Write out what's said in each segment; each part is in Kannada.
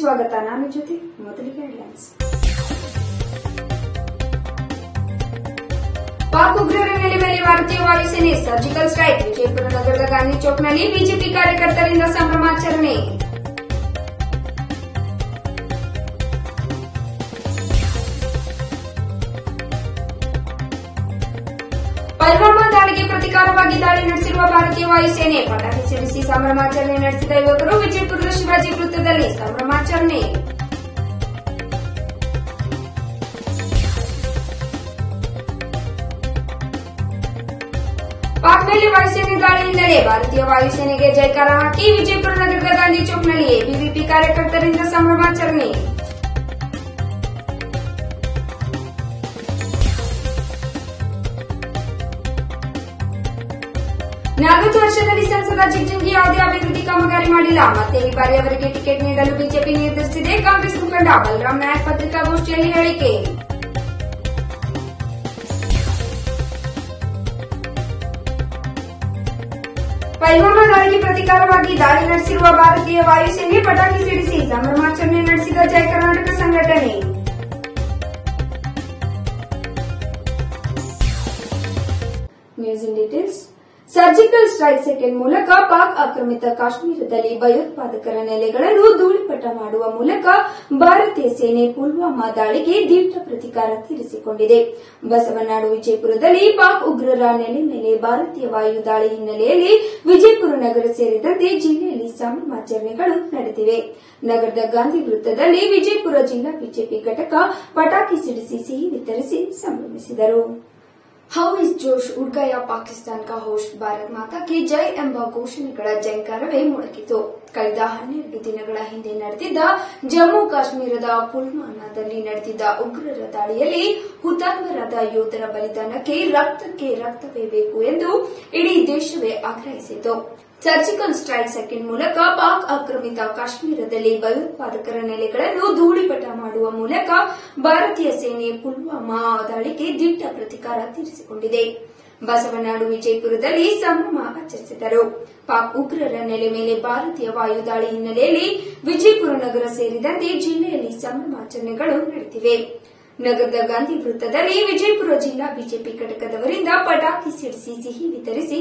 ನಮಸ್ಕಾರ ಕೆಟಿವಿ ನ್ಯೂಸ್ಗೆ ಸ್ವಾಗತ ನಾನು ಜ್ಯೋತಿ ಮೊದಲಿಗೆ ಹೆಡ್ಲೈನ್ಸ್ ಪಾಕ್ ಉಗ್ರರ ನೆಲೆ ಮೇಲೆ ಭಾರತೀಯ ವಾಯುಸೇನೆ ಸರ್ಜಿಕಲ್ ಸ್ಟ್ರೈಕ್ ವಿಜಯಪುರ ನಗರದ ಗಾಂಧಿ ಚೌಕ್ನಲ್ಲಿ ಬಿಜೆಪಿ ಕಾರ್ಯಕರ್ತರಿಂದ ಸಂಭ್ರಮಾಚರಣೆ ದಾಳಿಗೆ ಪ್ರತಿಕಾರವಾಗಿ ದಾಳಿ ನಡೆಸಿರುವ ಭಾರತೀಯ ವಾಯುಸೇನೆ. ಪಟಾಕಿ ಸಿಡಿಸಿ ಸಂಭ್ರಮಾಚರಣೆ ನಡೆಸಿದ ಯುವಕರು ವಿಜಯಪುರದ ಶಿವಾಜಿ ವೃತ್ತದಲ್ಲಿ ಸಂಭ್ರಮಾಚರಣೆ. ಪಾಕ್ ಮೇಲೆ ವಾಯುಸೇನೆ ದಾಳಿ ಹಿನ್ನೆಲೆ, ಭಾರತೀಯ ವಾಯುಸೇನೆಗೆ ಜೈಕಾರ ಹಾಕಿ ವಿಜಯಪುರ ನಗರದ ಗಾಂಧಿ ಚೌಕ್ನಲ್ಲಿ ಎಬಿವಿಪಿ ಕಾರ್ಯಕರ್ತರಿಂದ ಸಂಭ್ರಮಾಚರಣೆ. ನಲವತ್ತು ವರ್ಷದಲ್ಲಿ ಸಂಸದ ಜಿಗ್ಜಿಂಗಿ ಯಾವುದೇ ಅಭಿವೃದ್ಧಿ ಕಾಮಗಾರಿ ಮಾಡಿಲ್ಲ ಮತ್ತೆ ಈ ಬಾರಿ ಅವರಿಗೆ ಟಿಕೆಟ್ ನೀಡಲು ಬಿಜೆಪಿ ನಿರ್ಧರಿಸಿದೆ ಕಾಂಗ್ರೆಸ್ ಮುಖಂಡ ಬಲರಾಮ್ ನಾಯಕ್ ಪತ್ರಿಕಾಗೋಷ್ಠಿಯಲ್ಲಿ ಹೇಳಿಕೆ ಪಲ್ವಾಮಾ ದಾಳಿಗೆ ಪ್ರತಿಕಾರವಾಗಿ ದಾಳಿ ನಡೆಸಿರುವ ಭಾರತೀಯ ವಾಯುಸೇನೆ ಪಟಾಕಿ ಸಿಡಿಸಿ ಸಂಭ್ರಮಾಚರಣೆ ನಡೆಸಿದ ಜಯ ಕರ್ನಾಟಕ ಸಂಘಟನೆ news in details surgical strike second ಮೂಲಕ ಪಾಕ್ ಆಕ್ರಮಿತ ಕಾಶ್ಮೀರದಲ್ಲಿ ಭಯೋತ್ಪಾದಕರ ನೆಲೆಗಳನ್ನು ಧೂಳಿಪಟ ಮಾಡುವ ಮೂಲಕ ಭಾರತೀಯ ಸೇನೆ ಪುಲ್ವಾಮಾ ದಾಳಿಗೆ ದೀಪ್ತ ಪ್ರತಿಕಾರ ತೀರಿಸಿಕೊಂಡಿದೆ. ಬಸವನಾಡು ವಿಜಯಪುರದಲ್ಲಿ ಪಾಕ್ ಉಗ್ರರ ನೆಲೆ ಮೇಲೆ ಭಾರತೀಯ ವಾಯು ದಾಳಿ ಹಿನ್ನೆಲೆಯಲ್ಲಿ ವಿಜಯಪುರ ನಗರ ಸೇರಿದಂತೆ ಜಿಲ್ಲೆಯಲ್ಲಿ ಸಂಭ್ರಮಾಚರಣೆಗಳು ನಡೆದಿವೆ. ನಗರದ ಗಾಂಧಿ ವೃತ್ತದಲ್ಲಿ ವಿಜಯಪುರ ಜಿಲ್ಲಾ ಬಿಜೆಪಿ ಘಟಕ ಪಟಾಕಿ ಸಿಡಿಸಿ ಸಿಹಿ ವಿತರಿಸಿ ಸಂಭ್ರಮಿಸಿದರು. ಹೌ ಇಸ್ ಜೋಶ್ ಉಡ್ಗಯ ಪಾಕಿಸ್ತಾನ ಕಾ ಹೋಸ್ಟ್ ಭಾರತ್ ಮಾತಾ ಕಿ ಜೈ ಎಂಬ ಘೋಷಣೆಗಳ ಜಂಕಾರವೇ ಮೊಳಗಿತು. ಕಳೆದ ಹನ್ನೆರಡು ದಿನಗಳ ಹಿಂದೆ ನಡೆದಿದ್ದ ಜಮ್ಮು ಕಾಶ್ಮೀರದ ಪುಲ್ವಾಮಾದಲ್ಲಿ ನಡೆದಿದ್ದ ಉಗ್ರರ ದಾಳಿಯಲ್ಲಿ ಹುತಾತ್ಮರಾದ ಯೋಧರ ಬಲಿದಾನಕ್ಕೆ ರಕ್ತಕ್ಕೆ ರಕ್ತವೇ ಬೇಕು ಎಂದು ಇಡೀ ದೇಶವೇ ಆಗ್ರಹಿಸಿತು. ಸರ್ಜಿಕಲ್ ಸ್ಟ್ರೈಕ್ ಸೆಕೆಂಡ್ ಮೂಲಕ ಪಾಕ್ ಆಕ್ರಮಿತ ಕಾಶ್ಮೀರದಲ್ಲಿ ಭಯೋತ್ಪಾದಕರ ನೆಲೆಗಳನ್ನು ಧೂಳಿಪಟ ಮಾಡುವ ಮೂಲಕ ಭಾರತೀಯ ಸೇನೆ ಪುಲ್ವಾಮಾ ದಾಳಿಗೆ ದಿಟ್ಟ ಪ್ರತಿಕಾರ ತೀರಿಸಿಕೊಂಡಿದೆ. ಬಸವನಾಡು ವಿಜಯಪುರದಲ್ಲಿ ಸಂಭ್ರಮ ಆಚರಿಸಿದರು. ಪಾಕ್ ಉಗ್ರರ ನೆಲೆ ಮೇಲೆ ಭಾರತೀಯ ವಾಯುದಾಳಿ ಹಿನ್ನೆಲೆಯಲ್ಲಿ ವಿಜಯಪುರ ನಗರ ಸೇರಿದಂತೆ ಜಿಲ್ಲೆಯಲ್ಲಿ ಸಂಭ್ರಮಾಚರಣೆಗಳು ನಡೆದಿವೆ. ನಗರದ ಗಾಂಧಿ ವೃತ್ತದಲ್ಲಿ ವಿಜಯಪುರ ಜಿಲ್ಲಾ ಬಿಜೆಪಿ ಘಟಕದವರಿಂದ ಪಟಾಕಿ ಸಿಡಿಸಿ ಸಿಹಿ ವಿತರಿಸಿ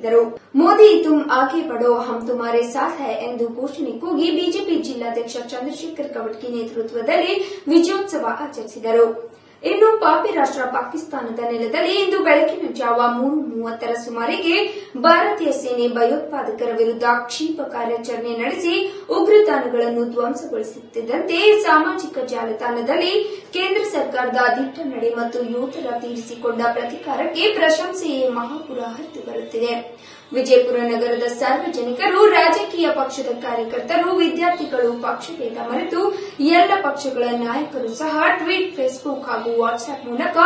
ಸಂಭ್ರಮಿಸಿದರು ಮೋದಿ, ತುಮ್ ಆಕೆ ಪಡೋ ಹಮ್ ತುಮಾರೆ ಸಾಥ್ ಹೈ ಎಂದು ಘೋಷಣೆ ಕೂಗಿ ಬಿಜೆಪಿ ಜಿಲ್ಲಾಧ್ಯಕ್ಷ ಚಂದ್ರಶೇಖರ್ ಕವಟ್ಕಿ ನೇತೃತ್ವದಲ್ಲಿ ವಿಜಯೋತ್ಸವ ಆಚರಿಸಿದರು. ಇನ್ನು ಪಾಪಿ ರಾಷ್ಟ್ರ ಪಾಕಿಸ್ತಾನದ ನೆಲದಲ್ಲಿ ಇಂದು ಬೆಳಕಿನ ಜಾವ ಮೂರು ಮೂವತ್ತರ ಸುಮಾರಿಗೆ ಭಾರತೀಯ ಸೇನೆ ಭಯೋತ್ಪಾದಕರ ವಿರುದ್ಧ ಕ್ಷಿಪ ಕಾರ್ಯಾಚರಣೆ ನಡೆಸಿ ಉಗ್ರತಾಣಗಳನ್ನು ಧ್ವಂಸಗೊಳಿಸುತ್ತಿದ್ದಂತೆ ಸಾಮಾಜಿಕ ಜಾಲತಾಣದಲ್ಲಿ ಕೇಂದ್ರ ಸರ್ಕಾರದ ದಿಟ್ಟ ನಡೆ ಮತ್ತು ಯೋಧರ ತೀರಿಸಿಕೊಂಡ ಪ್ರತಿಕಾರಕ್ಕೆ ಪ್ರಶಂಸೆಯೇ ಮಹಾಪುರ ಹರಿದು ಬರುತ್ತಿದೆ. ವಿಜಯಪುರ ನಗರದ ಸಾರ್ವಜನಿಕರು ರಾಜಕೀಯ ಪಕ್ಷದ ಕಾರ್ಯಕರ್ತರು, ವಿದ್ಯಾರ್ಥಿಗಳು ಪಕ್ಷಭೇದ ಮರೆತು ಎಲ್ಲ ಪಕ್ಷಗಳ ನಾಯಕರು ಸಹ ಟ್ವೀಟ್, ಫೇಸ್ಬುಕ್ ಹಾಗೂ ವಾಟ್ಸ್ಆಪ್ ಮೂಲಕ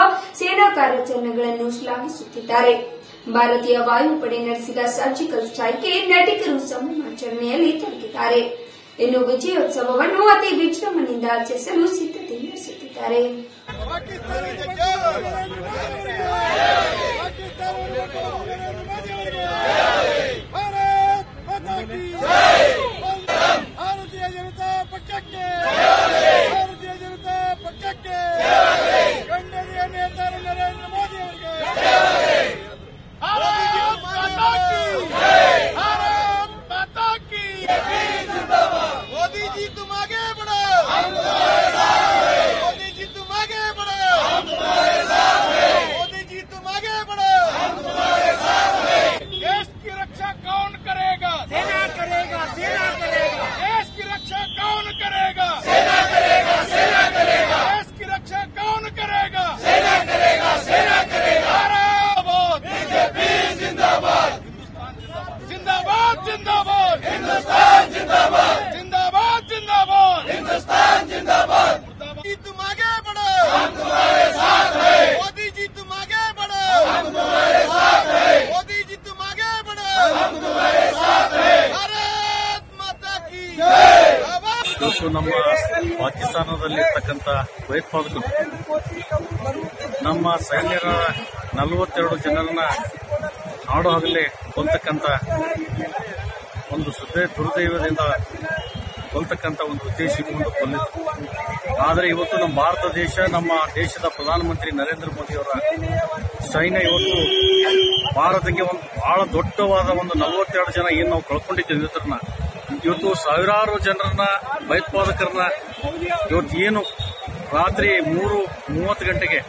ಸೇನಾ ಕಾರ್ಯಾಚರಣೆಗಳನ್ನು ಶ್ಲಾಘಿಸುತ್ತಿದ್ದಾರೆ. ಭಾರತೀಯ ವಾಯುಪಡೆ ನಡೆಸಿದ ಸರ್ಜಿಕಲ್ ಸ್ಟ್ರೈಕ್ಗೆ ನಟಿಕರು ಸಂಭ್ರಮಾಚರಣೆಯಲ್ಲಿ ತೊಡಗಿದ್ದಾರೆ. ಇನ್ನು ವಿಜಯೋತ್ಸವವನ್ನು ಅತಿ ವಿಜೃಂಭಣೆಯಿಂದ ಆಚರಿಸಲು ಸಿದ್ಧತೆ ನಡೆಸುತ್ತಿದ್ದಾರೆ. हिंदुस्तान जिंदाबाद जिंदाबाद जिंदाबाद हिंदुस्तान जिंदाबाद मोदी तुम आगे बढ़ो हम तुम्हारे साथ हैं मोदी जी तुम आगे बढ़ो हम तुम्हारे साथ हैं मोदी जी तुम आगे बढ़ो हम तुम्हारे साथ हैं भारत माता की जय ಇವತ್ತು ನಮ್ಮ ಪಾಕಿಸ್ತಾನದಲ್ಲಿರ್ತಕ್ಕಂಥ ಭಯೋತ್ಪಾದಕರು ನಮ್ಮ ಸೈನ್ಯರ ನಲವತ್ತೆರಡು ಜನರನ್ನ ನಾಡು ಹಗಲೇ ಕೊಂತಕ್ಕಂಥ ಒಂದು ಸುದ್ದಿ ದುರ್ದೈವದಿಂದ ಕೊಲ್ತಕ್ಕಂಥ ಒಂದು ಉದ್ದೇಶ ಇಟ್ಕೊಂಡು ಆದರೆ ಇವತ್ತು ನಮ್ಮ ಭಾರತ ದೇಶ, ನಮ್ಮ ದೇಶದ ಪ್ರಧಾನಮಂತ್ರಿ ನರೇಂದ್ರ ಮೋದಿ ಅವರ ಸೈನ್ಯ ಇವತ್ತು ಭಾರತಕ್ಕೆ ಒಂದು ಬಹಳ ದೊಡ್ಡವಾದ ಒಂದು ನಲವತ್ತೆರಡು ಜನ ಏನು ನಾವು ಕಳ್ಕೊಂಡಿದ್ದೇವೆ ಇವತ್ತರನ್ನ ಇವತ್ತು ಸಾವಿರಾರು ಜನರನ್ನ, ಭಯೋತ್ಪಾದಕರನ್ನ ಇವತ್ತು ಏನು ರಾತ್ರಿ ಮೂರು ಮೂವತ್ತು ಗಂಟೆಗೆ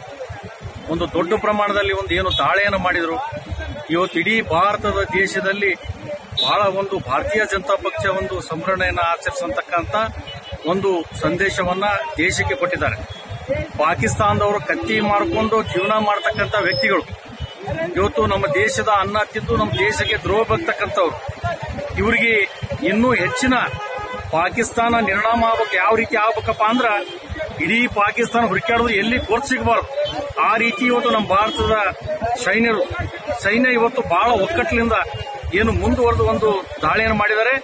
ಒಂದು ದೊಡ್ಡ ಪ್ರಮಾಣದಲ್ಲಿ ಒಂದು ಏನು ದಾಳಿಯನ್ನು ಮಾಡಿದರು. ಇವತ್ತು ಇಡೀ ಭಾರತದ ದೇಶದಲ್ಲಿ ಬಹಳ ಒಂದು ಭಾರತೀಯ ಜನತಾ ಪಕ್ಷ ಒಂದು ಸಂಭ್ರಮೆಯನ್ನು ಆಚರಿಸತಕ್ಕಂತ ಒಂದು ಸಂದೇಶವನ್ನ ದೇಶಕ್ಕೆ ಕೊಟ್ಟಿದ್ದಾರೆ. ಪಾಕಿಸ್ತಾನದವರು ಕತ್ತಿ ಮಾಡಿಕೊಂಡು ಜೀವನ ಮಾಡತಕ್ಕಂತ ವ್ಯಕ್ತಿಗಳು. ಇವತ್ತು ನಮ್ಮ ದೇಶದ ಅನ್ನ ತಿಂದು ನಮ್ಮ ದೇಶಕ್ಕೆ ದ್ರೋಹ ಬರ್ತಕ್ಕಂಥವ್ರು ಇವರಿಗೆ ಇನ್ನೂ ಹೆಚ್ಚಿನ ಪಾಕಿಸ್ತಾನ ನಿರ್ಣಾಮ ಆಗ್ಬೇಕು, ಯಾವ ರೀತಿ ಆಗ್ಬೇಕಪ್ಪ ಅಂದ್ರ ಇಡೀ ಪಾಕಿಸ್ತಾನ ಹುಡುಕಾಡೋದು ಎಲ್ಲಿ ಕೋರ್ಟ್ ಸಿಗಬಾರ್ದು. ಆ ರೀತಿ ಇವತ್ತು ನಮ್ಮ ಭಾರತದ ಸೈನ್ಯರು. ಸೈನ್ಯ ಇವತ್ತು ಬಹಳ ಒಕ್ಕಟ್ಟಿನಿಂದ ಏನು ಮುಂದುವರೆದು ಒಂದು ದಾಳಿಯನ್ನು ಮಾಡಿದ್ದಾರೆ.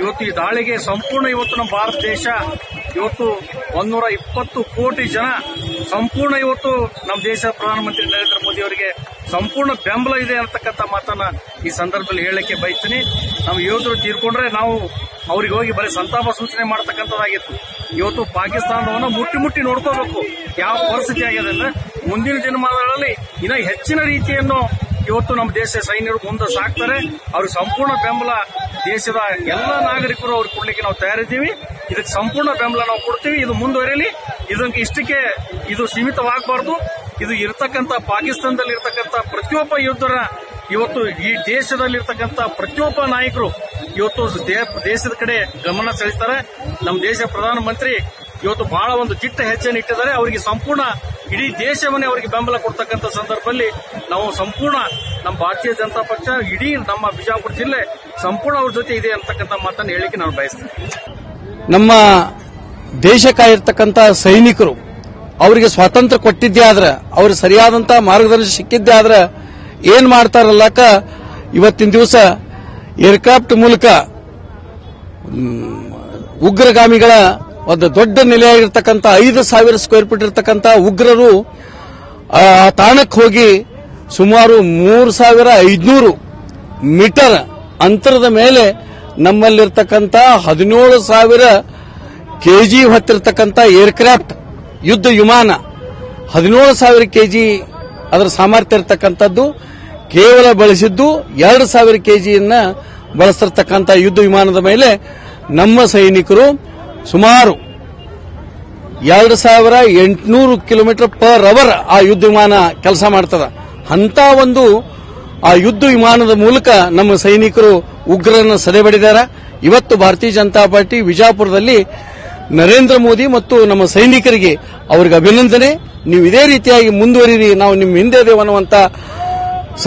ಇವತ್ತು ಈ ದಾಳಿಗೆ ಸಂಪೂರ್ಣ ಇವತ್ತು ನಮ್ಮ ಭಾರತ ದೇಶ ಇವತ್ತು ಒಂದೂರ ಇಪ್ಪತ್ತು ಕೋಟಿ ಜನ ಸಂಪೂರ್ಣ ಇವತ್ತು ನಮ್ಮ ದೇಶ ಪ್ರಧಾನಮಂತ್ರಿ ನರೇಂದ್ರ ಮೋದಿ ಅವರಿಗೆ ಸಂಪೂರ್ಣ ಬೆಂಬಲ ಇದೆ ಅಂತಕ್ಕಂಥ ಮಾತನ್ನ ಈ ಸಂದರ್ಭದಲ್ಲಿ ಹೇಳಲಿಕ್ಕೆ ಬಯಸ್ತೀನಿ. ನಮ್ಮ ಯೋಧರು ತೀರ್ಕೊಂಡ್ರೆ ನಾವು ಅವ್ರಿಗೆ ಹೋಗಿ ಬರೀ ಸಂತಾಪ ಸೂಚನೆ ಮಾಡತಕ್ಕಂಥದ್ದಾಗಿತ್ತು. ಇವತ್ತು ಪಾಕಿಸ್ತಾನವನ್ನು ಮುಟ್ಟಿ ಮುಟ್ಟಿ ನೋಡ್ಕೋಬೇಕು. ಯಾವ ಪರಿಸ್ಥಿತಿ ಆಗಿದೆ ಮುಂದಿನ ದಿನಮಾನಗಳಲ್ಲಿ ಇನ್ನ ಹೆಚ್ಚಿನ ರೀತಿಯನ್ನು ಇವತ್ತು ನಮ್ಮ ದೇಶ ಸೈನ್ಯರು ಮುಂದೆ ಸಾಕ್ತಾರೆ. ಅವ್ರಿಗೆ ಸಂಪೂರ್ಣ ಬೆಂಬಲ ದೇಶದ ಎಲ್ಲ ನಾಗರಿಕರು ಅವ್ರಿಗೆ ಕೊಡ್ಲಿಕ್ಕೆ ನಾವು ತಯಾರಿದ್ದೀವಿ. ಇದಕ್ಕೆ ಸಂಪೂರ್ಣ ಬೆಂಬಲ ನಾವು ಕೊಡ್ತೀವಿ. ಇದು ಮುಂದುವರಿಯಲಿ. ಇದಕ್ಕೆ ಇಷ್ಟಕ್ಕೆ ಇದು ಸೀಮಿತವಾಗಬಾರ್ದು. ಇದು ಇರತಕ್ಕಂಥ ಪಾಕಿಸ್ತಾನದಲ್ಲಿ ಇರತಕ್ಕಂತ ಪ್ರತಿಯೊಬ್ಬ ಯೋಧರ ಇವತ್ತು ಈ ದೇಶದಲ್ಲಿರ್ತಕ್ಕಂಥ ಪ್ರತಿಯೊಬ್ಬ ನಾಯಕರು ಇವತ್ತು ದೇಶದ ಕಡೆ ಗಮನ ಸೆಳೀತಾರೆ ನಮ್ಮ ದೇಶ ಪ್ರಧಾನಮಂತ್ರಿ ಇವತ್ತು ಬಹಳ ಒಂದು ಚಿಟ್ಟ ಹೆಜ್ಜೆಯನ್ನು ಇಟ್ಟಿದ್ದಾರೆ ಅವರಿಗೆ ಸಂಪೂರ್ಣ ಇಡೀ ದೇಶವನ್ನೇ ಅವರಿಗೆ ಬೆಂಬಲ ಕೊಡ್ತಕ್ಕಂಥ ಸಂದರ್ಭದಲ್ಲಿ ನಾವು ಸಂಪೂರ್ಣ ನಮ್ಮ ಭಾರತೀಯ ಜನತಾ ಪಕ್ಷ, ಇಡೀ ನಮ್ಮ ಬಿಜಾಪುರ ಜಿಲ್ಲೆ ಸಂಪೂರ್ಣ ಅವ್ರ ಜೊತೆ ಇದೆ ಅಂತಕ್ಕಂಥ ಮಾತನ್ನು ಹೇಳಿಕೆ ನಾನು ಬಯಸ್ತೇನೆ. ನಮ್ಮ ದೇಶ ಕಾಯಿರ್ತಕ್ಕಂಥ ಸೈನಿಕರು ಅವರಿಗೆ ಸ್ವಾತಂತ್ರ್ಯ ಕೊಟ್ಟಿದ್ದೇ ಆದ್ರೆ, ಅವ್ರಿಗೆ ಸರಿಯಾದಂತ ಮಾರ್ಗದರ್ಶನ ಸಿಕ್ಕಿದ್ದೇ ಆದ್ರೆ ಏನ್ ಮಾಡ್ತಾರಲ್ಲಕ ಇವತ್ತಿನ ದಿವಸ ಏರ್ಕ್ರಾಫ್ಟ್ ಮೂಲಕ ಉಗ್ರಗಾಮಿಗಳ ಒಂದು ದೊಡ್ಡ ನೆಲೆಯಾಗಿರ್ತಕ್ಕಂಥ ಐದು ಸಾವಿರ ಸ್ಕ್ವೇರ್ ಫೀಟ್ ಇರತಕ್ಕಂಥ ಉಗ್ರರು, ಆ, ತಾಣಕ್ಕೆ ಹೋಗಿ ಸುಮಾರು ಮೂರು ಸಾವಿರ ಐದುನೂರು ಮೀಟರ್ ಅಂತರದ ಮೇಲೆ ನಮ್ಮಲ್ಲಿರ್ತಕ್ಕಂಥ ಹದಿನೇಳು ಸಾವಿರ ಕೆಜಿ ಹೊತ್ತಿರ್ತಕ್ಕಂಥ ಏರ್ಕ್ರಾಫ್ಟ್ ಯುದ್ಧ ವಿಮಾನ. ಹದಿನೇಳು ಸಾವಿರ ಕೆಜಿ ಅದರ ಸಾಮರ್ಥ್ಯ ಇರತಕ್ಕಂಥದ್ದು. ಕೇವಲ ಬಳಸಿದ್ದು ಎರಡು ಸಾವಿರ ಕೆಜಿಯನ್ನ ಬಳಸಿರ್ತಕ್ಕಂಥ ಯುದ್ಧ ವಿಮಾನದ ಮೇಲೆ ನಮ್ಮ ಸೈನಿಕರು ಸುಮಾರು ಎರಡು ಸಾವಿರ ಎಂಟುನೂರು ಕಿಲೋಮೀಟರ್ ಪರ್ ಅವರ್ ಆ ಯುದ್ಧ ವಿಮಾನ ಕೆಲಸ ಮಾಡ್ತದ. ಅಂತ ಒಂದು ಆ ಯುದ್ಧ ವಿಮಾನದ ಮೂಲಕ ನಮ್ಮ ಸೈನಿಕರು ಉಗ್ರರನ್ನು ಸದೆಬಡಿದಾರ ಇವತ್ತು ಭಾರತೀಯ ಜನತಾ ಪಾರ್ಟಿ ವಿಜಾಪುರದಲ್ಲಿ ನರೇಂದ್ರ ಮೋದಿ ಮತ್ತು ನಮ್ಮ ಸೈನಿಕರಿಗೆ ಅವರಿಗೆ ಅಭಿನಂದನೆ. ನೀವು ಇದೇ ರೀತಿಯಾಗಿ ಮುಂದುವರಿರಿ, ನಾವು ನಿಮ್ಮ ಹಿಂದೆ ಅನ್ನುವಂತ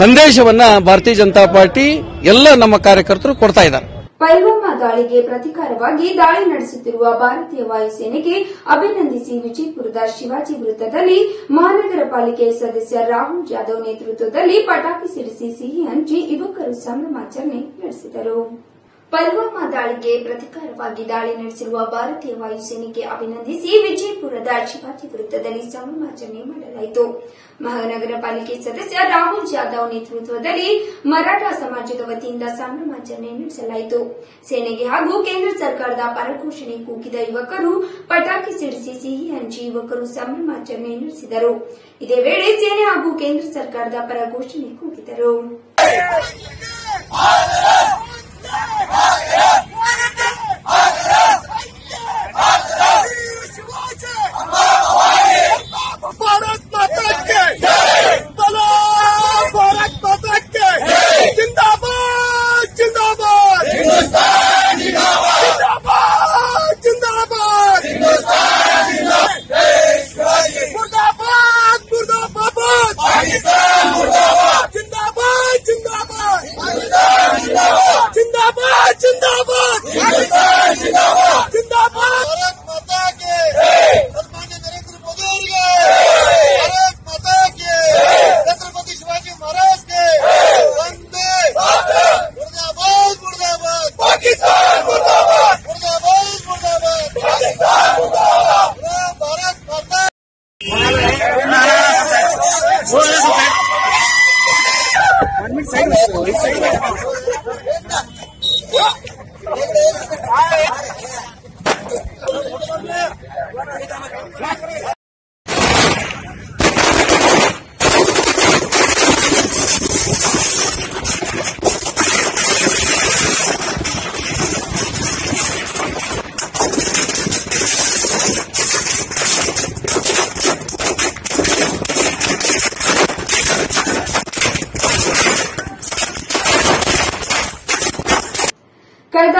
ಸಂದೇಶವನ್ನ ಭಾರತೀಯ ಜನತಾ ಪಾರ್ಟಿ ಎಲ್ಲ ನಮ್ಮ ಕಾರ್ಯಕರ್ತರು ಕೊಡ್ತಾ ಇದ್ದಾರೆ. ಪೈಲ್ವಾಮಾ ದಾಳಿಗೆ ಪ್ರತಿಕಾರವಾಗಿ ದಾಳಿ ನಡೆಸುತ್ತಿರುವ ಭಾರತೀಯ ವಾಯುಸೇನೆಗೆ ಅಭಿನಂದಿಸಿ ವಿಜಯಪುರದ ಶಿವಾಜಿ ವೃತ್ತದಲ್ಲಿ ಮಹಾನಗರ ಪಾಲಿಕೆ ಸದಸ್ಯ ರಾಹುಲ್ ಜಾಧವ್ ನೇತೃತ್ವದಲ್ಲಿ ಪಟಾಕಿ ಸಿಡಿಸಿ ಸಿಹಿ ಹಂಚಿ ಯುವಕರು ಸಂಭ್ರಮಾಚರಣೆ ನಡೆಸಿದರು. ಪಲ್ವಾಮಾ ದಾಳಿಗೆ ಪ್ರತಿಕಾರವಾಗಿ ದಾಳಿ ನಡೆಸಿರುವ ಭಾರತೀಯ ವಾಯುಸೇನೆಗೆ ಅಭಿನಂದಿಸಿ ವಿಜಯಪುರದ ಶಿವಾಜಿ ವೃತ್ತದಲ್ಲಿ ಸಂಭ್ರಮಾಚರಣೆ ಮಾಡಲಾಯಿತು. ಮಹಾನಗರ ಪಾಲಿಕೆ ಸದಸ್ಯ ರಾಹುಲ್ ಜಾಧವ್ ನೇತೃತ್ವದಲ್ಲಿ ಮರಾಠ ಸಮಾಜದ ವತಿಯಿಂದ ಸಂಭ್ರಮಾಚರಣೆ ನಡೆಸಲಾಯಿತು. ಸೇನೆಗೆ ಹಾಗೂ ಕೇಂದ್ರ ಸರ್ಕಾರದ ಪರಘೋಷಣೆ ಕೂಗಿದ ಯುವಕರು ಪಟಾಕಿ ಸಿಡಿಸಿ ಸಿಹಿ ಹಂಚಿ ಯುವಕರು ಸಂಭ್ರಮಾಚರಣೆ ನಡೆಸಿದರು. ಇದೇ ವೇಳೆ ಸೇನೆ ಹಾಗೂ ಕೇಂದ್ರ ಸರ್ಕಾರದ ಪರ ಘೋಷಣೆ ಕೂಗಿದರು Vai, vai. say that. They say that.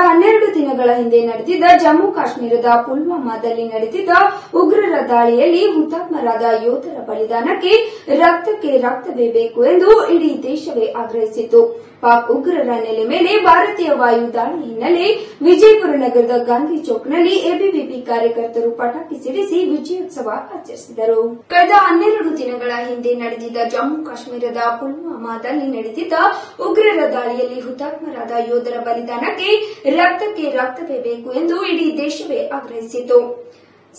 ಹನ್ನೆರಡು ದಿನಗಳ ಹಿಂದೆ ನಡೆದಿದ್ದ ಜಮ್ಮು ಕಾಶ್ಮೀರದ ಪುಲ್ವಾಮಾದಲ್ಲಿ ನಡೆದಿದ್ದ ಉಗ್ರರ ದಾಳಿಯಲ್ಲಿ ಹುತಾತ್ಮರಾದ ಯೋಧರ ಬಲಿದಾನಕ್ಕೆ ರಕ್ತಕ್ಕೆ ರಕ್ತವೇ ಬೇಕು ಎಂದು ಇಡೀ ದೇಶವೇ ಆಗ್ರಹಿಸಿತು ಪಾಕ್ ಉಗ್ರರ ನೆಲೆ ಮೇಲೆ ಭಾರತೀಯ ವಾಯು ದಾಳಿ ಹಿನ್ನೆಲೆ ವಿಜಯಪುರ ನಗರದ ಗಾಂಧಿ ಚೌಕ್ನಲ್ಲಿ ಎಬಿಬಿಪಿ ಕಾರ್ಯಕರ್ತರು ಪಟಾಕಿ ಸಿಡಿಸಿ ವಿಜಯೋತ್ಸವ ಆಚರಿಸಿದರು. ಕಳೆದ ಹನ್ನೆರಡು ದಿನಗಳ ಹಿಂದೆ ನಡೆದಿದ್ದ ಜಮ್ಮು ಕಾಶ್ಮೀರದ ಪುಲ್ವಾಮಾದಲ್ಲಿ ನಡೆದಿದ್ದ ಉಗ್ರರ ದಾಳಿಯಲ್ಲಿ ಹುತಾತ್ಮರಾದ ಯೋಧರ ಬಲಿದಾನಕ್ಕೆ ರಕ್ತಕ್ಕೆ ರಕ್ತವೇ ಬೇಕು ಎಂದು ಇಡೀ ದೇಶವೇ ಆಗ್ರಹಿಸಿತು.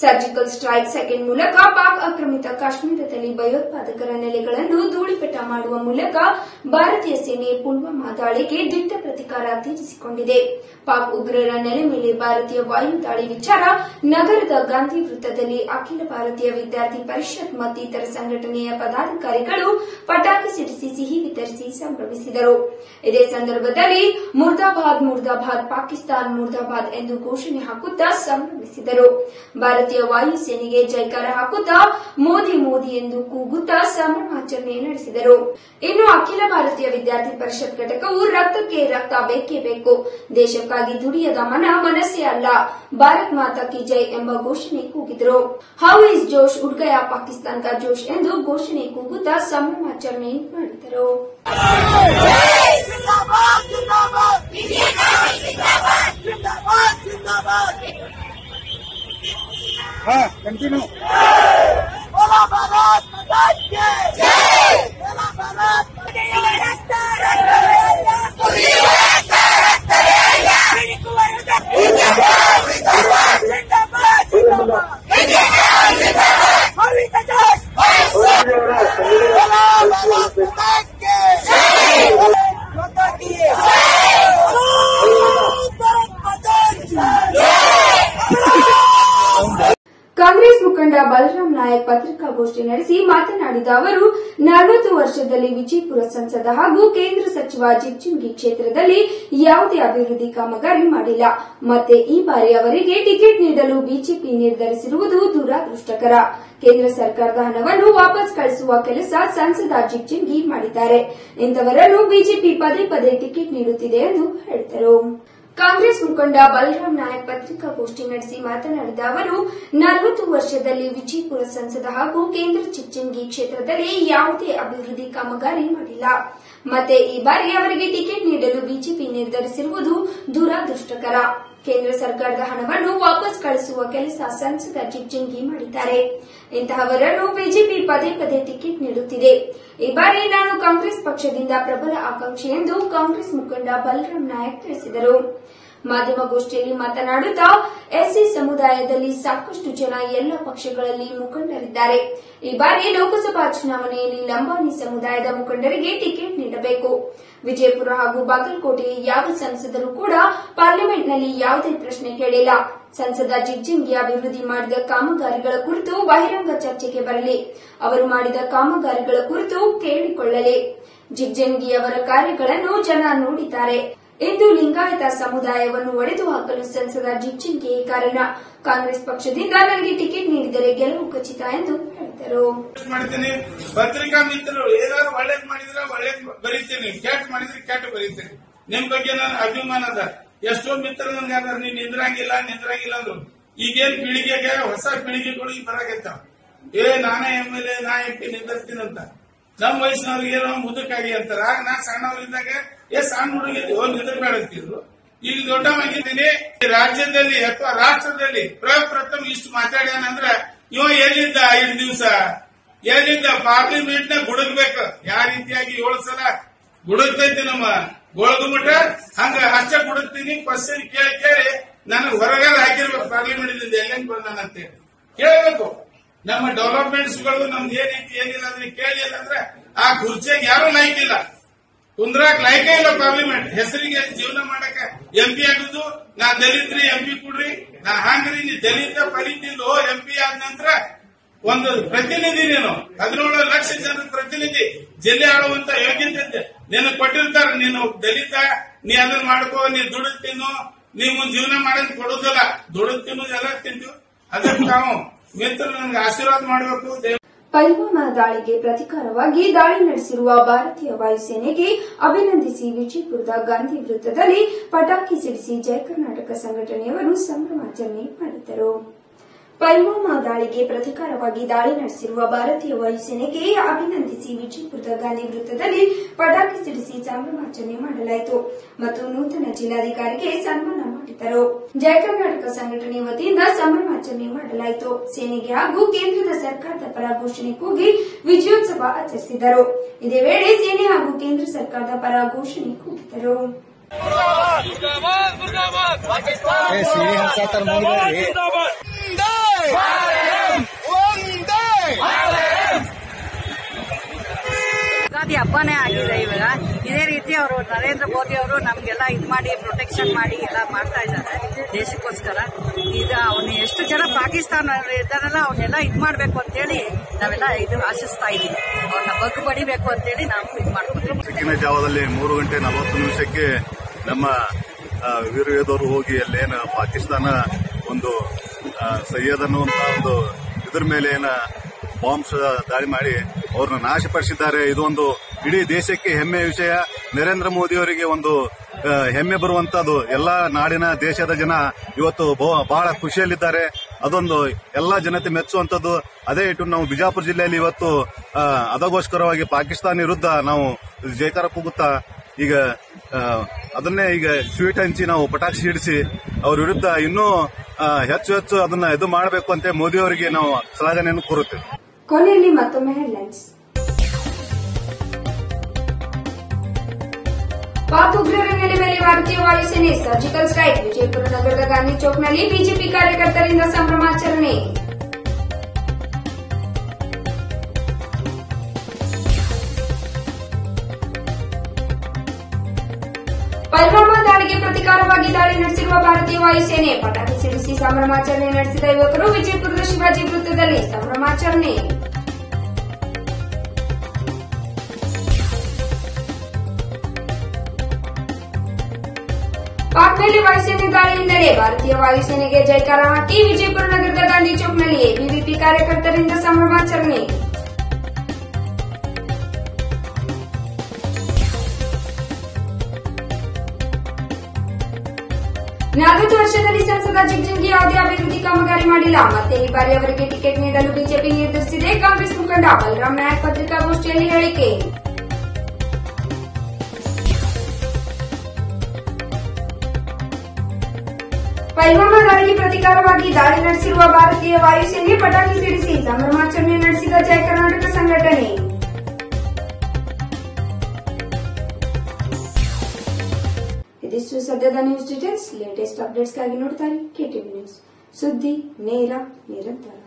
ಸರ್ಜಿಕಲ್ ಸ್ಟ್ರೈಕ್ ಸೆಕೆಂಡ್ ಮೂಲಕ ಪಾಕ್ ಆಕ್ರಮಿತ ಕಾಶ್ಮೀರದಲ್ಲಿ ಭಯೋತ್ಪಾದಕರ ನೆಲೆಗಳನ್ನು ಧೂಳಿಪಟ ಮಾಡುವ ಮೂಲಕ ಭಾರತೀಯ ಸೇನೆ ಪುಲ್ವಾಮಾ ದಾಳಿಗೆ ದಿಟ್ಟ ಪ್ರತಿಕಾರ ತೀರಿಸಿಕೊಂಡಿದೆ ಪಾಕ್ ಉಗ್ರರ ನೆಲೆ ಮೇಲೆ ಭಾರತೀಯ ವಾಯು ದಾಳಿ ವಿಚಾರ ನಗರದ ಗಾಂಧಿ ವೃತ್ತದಲ್ಲಿ ಅಖಿಲ ಭಾರತೀಯ ವಿದ್ಯಾರ್ಥಿ ಪರಿಷತ್ ಮತ್ತಿತರ ಸಂಘಟನೆಯ ಪದಾಧಿಕಾರಿಗಳು ಪಟಾಕಿ ಸಿಡಿಸಿ ಸಿಹಿ ವಿತರಿಸಿ ಸಂಭ್ರಮಿಸಿದರು. ಇದೇ ಸಂದರ್ಭದಲ್ಲಿ ಮುರ್ದಾಬಾದ್ ಮುರ್ದಾಬಾದ್ ಪಾಕಿಸ್ತಾನ್ ಮುರ್ದಾಬಾದ್ ಎಂದು ಘೋಷಣೆ ಹಾಕುತ್ತಾ ಸಂಭ್ರಮಿಸಿದರು. ಭಾರತೀಯ ವಾಯುಸೇನೆಗೆ ಜೈಕಾರ ಹಾಕುತ್ತಾ ಮೋದಿ ಮೋದಿ ಎಂದು ಕೂಗುತ್ತಾ ಸಂಭ್ರಮಾಚರಣೆ ನಡೆಸಿದರು ಇನ್ನು ಅಖಿಲ ಭಾರತೀಯ ವಿದ್ಯಾರ್ಥಿ ಪರಿಷತ್ ಘಟಕವು ರಕ್ತಕ್ಕೆ ರಕ್ತ ಬೇಕೇ ಬೇಕು ದೇಶಕ್ಕಾಗಿ ದುಡಿಯದ ಮನ ಮನಸ್ಸೇ ಅಲ್ಲ ಭಾರತ್ ಮಾತಾ ಕಿ ಜೈ ಎಂಬ ಘೋಷಣೆ ಕೂಗಿದರು ಹೌ ಇಸ್ ಜೋಶ್ ಉಡ್ಗಯ ಪಾಕಿಸ್ತಾನ್ ಕಾ ಜೋಶ್ ಎಂದು ಘೋಷಣೆ ಕೂಗುತ್ತಾ ಸಂಭ್ರಮಾಚರಣೆ ಮಾಡಿದರು हाँ कंटिन्यू बोला भारत बोला भारत Thank you. ಪತ್ರಿಕಾಗೋಷ್ಠಿ ನಡೆಸಿ ಮಾತನಾಡಿದ ಅವರು, ನಲವತ್ತು ವರ್ಷದಲ್ಲಿ ವಿಜಯಪುರ ಸಂಸದ ಹಾಗೂ ಕೇಂದ್ರ ಸಚಿವ ಜಿಗ್ಜಿಂಗಿ ಕ್ಷೇತ್ರದಲ್ಲಿ ಯಾವುದೇ ಅಭಿವೃದ್ಧಿ ಕಾಮಗಾರಿ ಮಾಡಿಲ್ಲ. ಮತ್ತೆ ಈ ಬಾರಿ ಅವರಿಗೆ ಟಿಕೆಟ್ ನೀಡಲು ಬಿಜೆಪಿ ನಿರ್ಧರಿಸಿರುವುದು ದುರಾದೃಷ್ಟಕರ. ಕೇಂದ್ರ ಸರ್ಕಾರದ ಹಣವನ್ನು ವಾಪಸ್ ಕಳಿಸುವ ಕೆಲಸ ಸಂಸದ ಜಿಗ್ಜಿಂಗಿ ಮಾಡಿದ್ದಾರೆ. ಇಂಥವರನ್ನು ಬಿಜೆಪಿ ಪದೇ ಪದೇ ಟಿಕೆಟ್ ನೀಡುತ್ತಿದೆ ಎಂದು ಹೇಳಿದರು. ಕಾಂಗ್ರೆಸ್ ಮುಖಂಡ ಬಲರಾಮ್ ನಾಯಕ್ ಪತ್ರಿಕಾಗೋಷ್ಠಿ ನಡೆಸಿ ಮಾತನಾಡಿದ ಅವರು, ನಲವತ್ತು ವರ್ಷದಲ್ಲಿ ವಿಜಯಪುರ ಸಂಸದ ಹಾಗೂ ಕೇಂದ್ರ ಚಿಚ್ಚಂಗಿ ಕ್ಷೇತ್ರದಲ್ಲಿ ಯಾವುದೇ ಅಭಿವೃದ್ಧಿ ಕಾಮಗಾರಿ ಮಾಡಿಲ್ಲ. ಮತ್ತೆ ಈ ಬಾರಿ ಅವರಿಗೆ ಟಿಕೆಟ್ ನೀಡಲು ಬಿಜೆಪಿ ನಿರ್ಧರಿಸಿರುವುದು ದುರಾದೃಷ್ಟಕರ. ಕೇಂದ್ರ ಸರ್ಕಾರದ ಹಣವನ್ನು ವಾಪಸ್ ಕಳಿಸುವ ಕೆಲಸ ಸಂಸದ ಚಿಚ್ಚಂಗಿ ಮಾಡಿದ್ದಾರೆ. ಇಂತಹವರನ್ನು ಬಿಜೆಪಿ ಪದೇ ಪದೇ ಟಿಕೆಟ್ ನೀಡುತ್ತಿದೆ. ಈ ಬಾರಿ ನಾನು ಕಾಂಗ್ರೆಸ್ ಪಕ್ಷದಿಂದ ಪ್ರಬಲ ಆಕಾಂಕ್ಷಿ ಎಂದು ಕಾಂಗ್ರೆಸ್ ಮುಖಂಡ ಬಲರಾಮ್ ನಾಯಕ್ ತಿಳಿಸಿದರು. ಮಾಧ್ಯಮಗೋಷ್ಠಿಯಲ್ಲಿ ಮಾತನಾಡುತ್ತಾ ಎಸ್ಸಿ ಸಮುದಾಯದಲ್ಲಿ ಸಾಕಷ್ಟು ಜನ ಎಲ್ಲ ಪಕ್ಷಗಳಲ್ಲಿ ಮುಖಂಡರಿದ್ದಾರೆ. ಈ ಬಾರಿ ಲೋಕಸಭಾ ಚುನಾವಣೆಯಲ್ಲಿ ಲಂಬಾಣಿ ಸಮುದಾಯದ ಮುಖಂಡರಿಗೆ ಟಿಕೆಟ್ ನೀಡಬೇಕು. ವಿಜಯಪುರ ಹಾಗೂ ಬಾಗಲಕೋಟೆಯ ಯಾವ ಸಂಸದರು ಕೂಡ ಪಾರ್ಲಿಮೆಂಟ್ನಲ್ಲಿ ಯಾವುದೇ ಪ್ರಶ್ನೆ ಕೇಳಿಲ್ಲ. ಸಂಸದ ಜಿಗ್ಜಿಂಗಿ ಅಭಿವೃದ್ಧಿ ಮಾಡಿದ ಕಾಮಗಾರಿಗಳ ಕುರಿತು ಬಹಿರಂಗ ಚರ್ಚೆಗೆ ಬರಲಿ. ಅವರು ಮಾಡಿದ ಕಾಮಗಾರಿಗಳ ಕುರಿತು ಕೇಳಿಕೊಳ್ಳಲಿ. ಜಿಗ್ಜಿಂಗಿ ಅವರ ಕಾರ್ಯಗಳನ್ನು ಜನ ನೋಡಿದ್ದಾರೆ. ಇಂದು ಲಿಂಗಾಯತ ಸಮುದಾಯವನ್ನು ಒಡೆದು ಹಾಕಲು ಸಂಸದ ಜಿಗ್ಜಿಂಗಿ ಕಾರಣ. ಕಾಂಗ್ರೆಸ್ ಪಕ್ಷದಿಂದ ನನಗೆ ಟಿಕೆಟ್ ನೀಡಿದರೆ ಗೆಲುವು ಖಚಿತ ಎಂದು ಹೇಳಿದರು. ಪತ್ರಿಕಾ ಮಿತ್ರರು, ಏನಾದ್ರು ಒಳ್ಳೇದ್ ಮಾಡಿದ್ರೆ ಒಳ್ಳೇದ್ ಬರೀತೀನಿ. ಕೆಟ್ಟ ಮಾಡಿದ್ರೆ ಕೆಟ್ಟ ಬರೀತೀನಿ. ನಿಮ್ ಬಗ್ಗೆ ನಾನು ಅಭಿಮಾನದ ಎಷ್ಟೋ ಮಿತ್ರ ನನ್ಗೆ ಅಂದ್ರೆ ನೀನ್ ನಿಂದ್ರಂಗಿಲ್ಲ ನಿಂದ್ರಂಗಿಲ್ಲ ಅಂದ್ರು. ಈಗೇನ್ ಪೀಳಿಗೆಗೆ ಹೊಸ ಪೀಳಿಗೆಗಳು ಈಗ ಬರಾಕತ್ತಾವ ಏ, ನಾನೇ ಎಂ ಎಲ್ ಎ, ನಾ ಎಂ ಪಿ ನಿಂದಿರ್ತೀನಂತ ನಮ್ಮ ವಯಸ್ಸಿನವ್ರಿಗೆ ಏನೋ ಮುದುಕಾಗಿ ಅಂತಾರ. ನಾ ಸಣ್ಣವ್ರಿದ್ದಾಗ ಏ, ಸಣ್ಣ ಹುಡುಗಿದ್ದು ನಿಂದಿರ್ಬೇಡ ಅಂತಿದ್ರು ಈಗ ದೊಡ್ಡವಾಗಿದ್ದೀನಿ ರಾಜ್ಯದಲ್ಲಿ ಅಥವಾ ರಾಷ್ಟ್ರದಲ್ಲಿ ಪ್ರಪ್ರಥಮ ಇಷ್ಟು ಮಾತಾಡ್ಯಾನಂದ್ರ ಇವ ಎಲ್ಲಿದ್ದ ಐದು ದಿವಸ? ಎಲ್ಲಿದ್ದ ಪಾರ್ಲಿಮೆಂಟ್ನ ಗುಡಗ್ಬೇಕು. ಯಾವ ರೀತಿಯಾಗಿ ಏಳು ಸಲ ಗುಡುಗ್ತೈತಿ ನಮ್ಮ ಗೋಳಗುಮಟ ಹಂಗ ಹಚ್ಚ ಕೊಡುತ್ತೀನಿ ಕ್ವಶನ್ ಕೇಳಿ ಕೇಳಿ ನನಗೆ ಹೊರಗಡೆ ಹಾಕಿರ್ಬೇಕು ಪಾರ್ಲಿಮೆಂಟ್ ಇಂದ ಎಲ್ಲೆಂಗ್ ಹೇಳಿ. ಕೇಳಬೇಕು. ನಮ್ಮ ಡೆವಲಪ್ಮೆಂಟ್ಸ್ಗಳು ನಮ್ದು ಏನೈತಿ ಏನಿಲ್ಲ ಅಂದ್ರೆ ಕೇಳಿ ಅಂದ್ರೆ ಆ ಕುರ್ಚಿಯಾಗ ಯಾರು ಲೈಕ್ ಇಲ್ಲ. ಕುಂದ್ರಾಕ್ ಲೈಕೇ ಇಲ್ಲ ಪಾರ್ಲಿಮೆಂಟ್ ಹೆಸರಿಗೆ ಜೀವನ ಮಾಡಕ ಎಂ ಪಿ ಆಗುದು, ನಾ ದಲಿತ್ರಿ ಎಂ ಪಿ ಕೊಡ್ರಿ, ನಾ ಹಾಂಗ್ರಿ ದಲಿತ ಫಲಿತಿಂದು ಎಂ ಪಿ ಆದ ನಂತರ ಒಂದು ಪ್ರತಿನಿಧಿ ನೀನು. ಹದಿನೇಳು ಲಕ್ಷ ಜನ ಪ್ರತಿನಿಧಿ. ಜಿಲ್ಲೆ ಆಡುವಂತ ಯೋಗ್ಯತೆ ನಿನ್ನ ಕೊಟ್ಟಿರ್ತಾರೆ, ನೀನು ದಲಿತ, ನೀ ಅದನ್ನ ಮಾಡ್ಕೋ, ನೀ ದುಡಿದು ತಿನ್ನು. ನೀ ಮುಂದ್ ಜೀವನ ಮಾಡೋದ್ ಕೊಡೋದಿಲ್ಲ. ದುಡಿದು ತಿನ್ನು, ಎಲ್ಲ ತಿಂತೀವಿ ಅದಕ್ಕೆ ನಾವು ಮಿತ್ರ ನನ್ಗೆ ಆಶೀರ್ವಾದ ಮಾಡಬೇಕು. ಪಲ್ವಾಮಾ ದಾಳಿಗೆ ಪ್ರತಿಕಾರವಾಗಿ ದಾಳಿ ನಡೆಸಿರುವ ಭಾರತೀಯ ವಾಯುಸೇನೆಗೆ ಅಭಿನಂದಿಸಿ ವಿಜಯಪುರದ ಗಾಂಧಿ ವೃತ್ತದಲ್ಲಿ ಪಟಾಕಿ ಸಿಡಿಸಿ ಜಯ ಕರ್ನಾಟಕ ಸಂಘಟನೆಯವರು ಸಂಭ್ರಮಾಚರಣೆ ಮಾಡಿದರು ಪಲ್ವಾಮಾ ದಾಳಿಗೆ ಪ್ರತಿಕಾರವಾಗಿ ದಾಳಿ ನಡೆಸಿರುವ ಭಾರತೀಯ ವಾಯುಸೇನೆಗೆ ಅಭಿನಂದಿಸಿ ವಿಜಯಪುರದ ಗಾಂಧಿ ವೃತ್ತದಲ್ಲಿ ಪಟಾಕಿ ಸಿಡಿಸಿ ಸಂಭ್ರಮಾಚರಣೆ ಮಾಡಲಾಯಿತು ಮತ್ತು ನೂತನ ಜಿಲ್ಲಾಧಿಕಾರಿಗೆ ಸನ್ಮಾನ ಮಾಡಿದರು. ಜಯ ಕರ್ನಾಟಕ ಸಂಘಟನೆ ವತಿಯಿಂದ ಸಂಭ್ರಮಾಚರಣೆ ಮಾಡಲಾಯಿತು. ಸೇನೆಗೆ ಹಾಗೂ ಕೇಂದ್ರದ ಸರ್ಕಾರದ ಪರ ಘೋಷಣೆ ಕೂಗಿ ವಿಜಯೋತ್ಸವ ಆಚರಿಸಿದರು. ಇದೇ ವೇಳೆ ಸೇನೆ ಹಾಗೂ ಕೇಂದ್ರ ಸರ್ಕಾರದ ಪರ ಘೋಷಣೆ ಕೂಗಿದರು. ಯುಗಾದಿ ಹಬ್ಬನೇ ಆಗಿದೆ ಇವಾಗ. ಇದೇ ರೀತಿ ಅವರು ನರೇಂದ್ರ ಮೋದಿ ಅವರು ನಮ್ಗೆಲ್ಲ ಇದು ಮಾಡಿ ಪ್ರೊಟೆಕ್ಷನ್ ಮಾಡಿ ಎಲ್ಲ ಮಾಡ್ತಾ ಇದ್ದಾರೆ ದೇಶಕ್ಕೋಸ್ಕರ. ಈಗ ಅವನು ಎಷ್ಟು ಜನ ಪಾಕಿಸ್ತಾನ ಇದ್ದಾರಲ್ಲ ಅವನ್ನೆಲ್ಲ ಇದು ಮಾಡ್ಬೇಕು ಅಂತೇಳಿ ನಾವೆಲ್ಲ ಇದು ಆಶಿಸ್ತಾ ಇದೀವಿ ಅವ್ರನ್ನ ಬಗ್ಗು ಬಡಿಬೇಕು ಅಂತೇಳಿ ನಾವು ಇದು ಮಾಡ್ಕೊಂಡು ಬೆಳಗಿನ ಜಾವದಲ್ಲಿ ಮೂರು ಗಂಟೆ ನಲವತ್ತು ನಿಮಿಷಕ್ಕೆ ನಮ್ಮ ಆ, ವೀರ ಯೋಧರು ಹೋಗಿ ಅಲ್ಲೇನು ಪಾಕಿಸ್ತಾನ ಒಂದು ಸೈಯದ್ ಅನ್ನುವಂತ ಒಂದು ಇದ್ರ ಮೇಲೆ ಏನ ಬಾಂಬ್ಸ್ ದಾಳಿ ಮಾಡಿ ಅವ್ರನ್ನ ನಾಶಪಡಿಸಿದ್ದಾರೆ. ಇದೊಂದು ಇಡೀ ದೇಶಕ್ಕೆ ಹೆಮ್ಮೆಯ ವಿಷಯ. ನರೇಂದ್ರ ಮೋದಿ ಅವರಿಗೆ ಒಂದು ಹೆಮ್ಮೆ ಬರುವಂತದ್ದು ಎಲ್ಲಾ ನಾಡಿನ ದೇಶದ ಜನ ಇವತ್ತು ಬಹ- ಬಹಳ ಖುಷಿಯಲ್ಲಿದ್ದಾರೆ. ಅದೊಂದು ಎಲ್ಲಾ ಜನತೆ ಮೆಚ್ಚುವಂತದ್ದು. ಅದೇ ಇಟ್ಟು ನಾವು ಬಿಜಾಪುರ ಜಿಲ್ಲೆಯಲ್ಲಿ ಇವತ್ತು ಅದಗೋಸ್ಕರವಾಗಿ ಪಾಕಿಸ್ತಾನ ವಿರುದ್ಧ ನಾವು ಜೈಕಾರ ಕೂಗುತ್ತಾ ಈಗ ಅದನ್ನೇ ಈಗ ಸ್ವೀಟ್ ಹಂಚಿ ನಾವು ಪಟಾಕಿ ಸಿಡಿಸಿ ಅವ್ರ ವಿರುದ್ಧ ಇನ್ನೂ ಹೆಚ್ಚು ಹೆಚ್ಚು ಅದನ್ನ ಇದು ಮಾಡಬೇಕು ಅಂತ ಮೋದಿ ಅವರಿಗೆ ನಾವು ಶ್ಲಾಘನೆಯನ್ನು ಕೋರುತ್ತೇವೆ. ಕೊನೆಯಲ್ಲಿ ಮತ್ತೊಮ್ಮೆ ಹೆಡ್ಲೈನ್ಸ್ ಪಾಕ್ ಉಗ್ರರ ನೆಲೆ ಮೇಲೆ ಭಾರತೀಯ ವಾಯುಸೇನೆ ಸರ್ಜಿಕಲ್ ಸ್ಟ್ರೈಕ್. ವಿಜಯಪುರ ನಗರದ ಗಾಂಧಿ ಚೌಕ್ನಲ್ಲಿ ಬಿಜೆಪಿ ಕಾರ್ಯಕರ್ತರಿಂದ ಸಂಭ್ರಮಾಚರಣೆ. ಪ್ರತಿಕಾರವಾಗಿ ನಡೆಸಿರುವ ಭಾರತೀಯ ವಾಯುಸೇನೆ ಪಟಾಕಿ ಸಿಡಿಸಿ ಸಂಭ್ರಮಾಚರಣೆ ನಡೆಸಿದ ಯುವಕರು ವಿಜಯಪುರದ ಶಿವಾಜಿ ವೃತ್ತದಲ್ಲಿ ಸಂಭ್ರಮಾಚರಣೆ. ಪಾಕ್ ಮೇಲೆ ವಾಯುಸೇನೆ ದಾಳಿ ಹಿನ್ನೆಲೆ ಭಾರತೀಯ ವಾಯುಸೇನೆಗೆ ಜೈಕಾರ ಹಾಕಿ ವಿಜಯಪುರ ನಗರದ ಗಾಂಧಿ ಚೌಕ್ನಲ್ಲಿ ಎಬಿವಿಪಿ ಕಾರ್ಯಕರ್ತರಿಂದ ಸಂಭ್ರಮಾಚರಣೆ. ನಲವತ್ತು ವರ್ಷದಲ್ಲಿ ಸಂಸದ ಜಿಗ್ಜಿಂಗಿ ಯಾವುದೇ ಅಭಿವೃದ್ಧಿ ಕಾಮಗಾರಿ ಮಾಡಿಲ್ಲ. ಮತ್ತೆ ಈ ಬಾರಿ ಅವರಿಗೆ ಟಿಕೆಟ್ ನೀಡಲು ಬಿಜೆಪಿ ನಿರ್ಧರಿಸಿದೆ. ಕಾಂಗ್ರೆಸ್ ಮುಖಂಡ ಬಲರಾಮ್ ನಾಯಕ್ ಪತ್ರಿಕಾಗೋಷ್ಠಿಯಲ್ಲಿ ಹೇಳಿಕೆ. ಪಲ್ವಾಮಾ ದಾಳಿಗೆ ಪ್ರತಿಕಾರವಾಗಿ ದಾಳಿ ನಡೆಸಿರುವ ಭಾರತೀಯ ವಾಯುಸೇನೆ ಪಟಾಕಿ ಸಿಡಿಸಿ ಸಂಭ್ರಮಾಚರಣೆ ನಡೆಸಿದ ಜಯ ಕರ್ನಾಟಕ ಸಂಘಟನೆ. ಇದಿಷ್ಟು ಸದ್ಯದ ನ್ಯೂಸ್ ಡೀಟೇಲ್ಸ್ ಲೇಟೆಸ್ಟ್ ಅಪ್ಡೇಟ್ಸ್ಗಾಗಿ ನೋಡ್ತಾರೆ ಕೆಟಿವಿ ನ್ಯೂಸ್ ಸುದ್ದಿ ನೇರ ನಿರಂತರ.